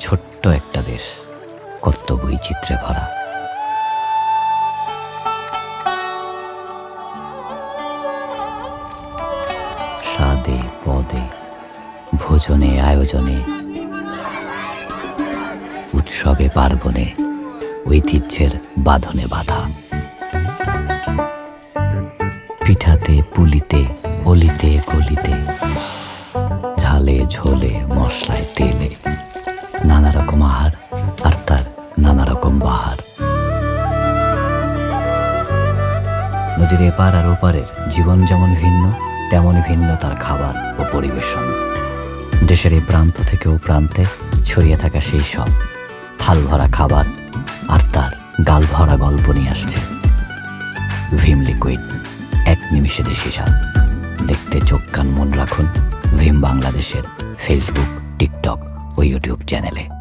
ছোট্ট একটা দেশ, কত বৈচিত্র্যে ভরা। স্বাদে, পদে, ভোজনে, আয়োজনে, উৎসবে, পার্বণে, ঐতিহ্যের বাঁধনে বাধা। পিঠাতে, পুলিতে অলিতে গলিতে ঝালে মশলায় তেলে নানা রকম আহার আর তার নানা রকম বাহার। নদীর এপার আর ওপারের জীবন যেমন ভিন্ন, তেমনই ভিন্ন তার খাবার ও পরিবেশন। দেশের এই প্রান্ত থেকে ও প্রান্তে ছড়িয়ে থাকা সেই সব থাল ভরা খাবার আর তার গাল ভরা গল্প নিয়ে আসছে ভিম লিকুইড, এক নিমিষে দেশি স্বাদ। দেখতে চোখ কান মন রাখুন। ভিম বাংলাদেশের ফেসবুক টিকটক ও ইউটিউব চ্যানেলে।